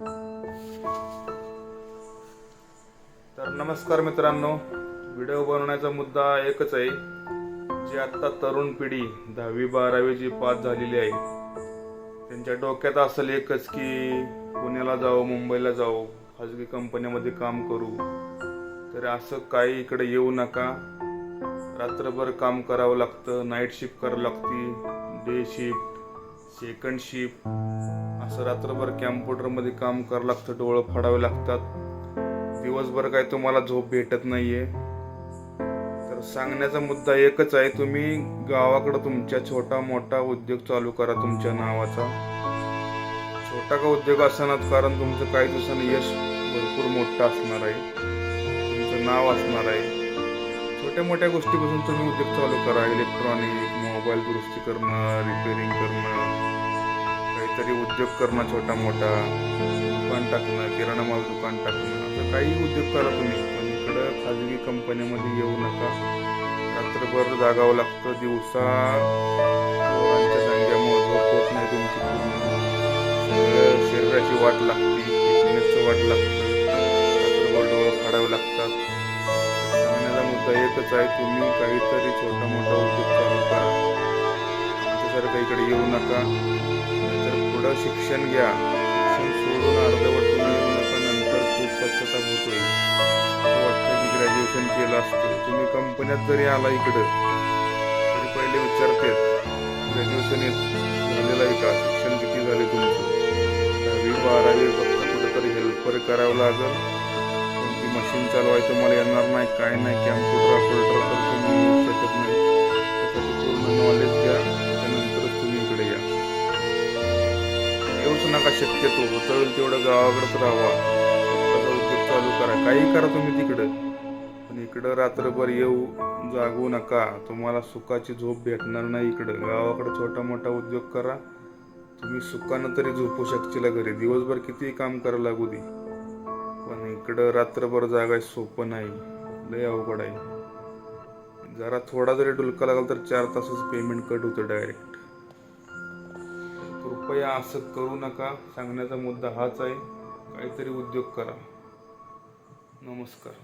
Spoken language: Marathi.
तर नमस्कार मित्रांनो व्हिडिओ बनवण्याचा मुद्दा एकच आहे जी आत्ता तरुण पिढी दहावी बारावी जी पास झालेली आहे त्यांच्या डोक्यात असेल एकच की पुण्याला जाऊ मुंबईला जाऊ खाजगी कंपन्यामध्ये काम करू. तर असं काही इकडे येऊ नका. रात्रभर काम करावं लागतं नाईट शिफ्ट करावं लागते डे शिफ्ट सेकंड शिफ्ट असं रात्रभर कॅम्प्युटरमध्ये काम करावं लागतं डोळं फाडावे लागतात. दिवसभर काय तुम्हाला झोप भेटत नाहीये. तर सांगण्याचा मुद्दा एकच आहे तुम्ही गावाकडं तुमच्या छोटा मोठा उद्योग चालू करा तुमच्या नावाचा. छोटा का उद्योग असणार कारण तुमचं काही दिवसांनी यश भरपूर मोठं असणार आहे. तुमचं नाव असणार आहे. छोट्या मोठ्या गोष्टीपासून तुम्ही उद्योग चालू करा इलेक्ट्रॉनिक मोबाईल दुरुस्ती करणं रिपेअरिंग करणं काहीतरी उद्योग करणं छोटा मोठा दुकान टाकणं किराणा माल दुकान टाकणं असं काही उद्योग करा तुम्ही. पण इकडं खाजगी कंपन्यामध्ये येऊ नका. रात्रभर जागावं लागतं दिवसा पोरांच्या दंग्यामुळे होत नाही तुमची पूर्ण. शरीराची वाट लागते फिटनेसचं वाट लागतं. रात्रभर डोळं फाडावे लागतात. सांगण्याचा मुद्दा एकच आहे तुम्ही काहीतरी छोटं इकडे येऊ नका. तर पुढं शिक्षण घ्या. शिक्षण सोडून अर्धवट येऊ नका. नंतर खूप पश्चाताप होतोय. असं वाटतं की ग्रॅज्युएशन केलं असतं. तुम्ही कंपन्यात जरी आला इकडं तरी पहिले विचारते. ग्रॅज्युएशन येत झालेलं आहे का? शिक्षण किती झाले तुमचं? दहावी बारावी फक्त कुठेतरी हेल्पर करावं लागेल. कोणती मशीन चालवायचं मला येणार नाही काय नाही. कॅम्प्युटर ऑपरेटर तर तुम्ही येऊच नका शक्यतो होता होईल तेवढं गावाकडेच राहावा. उद्योग चालू करा. काही करा तुम्ही तिकडं. पण इकडं रात्रभर येऊ जागू नका. तुम्हाला सुखाची झोप भेटणार नाही इकडं. गावाकडे छोटा मोठा उद्योग करा. तुम्ही सुखानं तरी झोपू शकशील घरी. दिवसभर किती काम करावं लागू दे. पण इकडं रात्रभर जागाय सोपं नाही. लय अवघड आहे. जरा थोडा जरी डुलका लागला तर चार तासच पेमेंट कट होतं डायरेक्ट कृपया असं करू नका. सांगण्याचा मुद्दा हाच आहे. काहीतरी उद्योग करा. नमस्कार.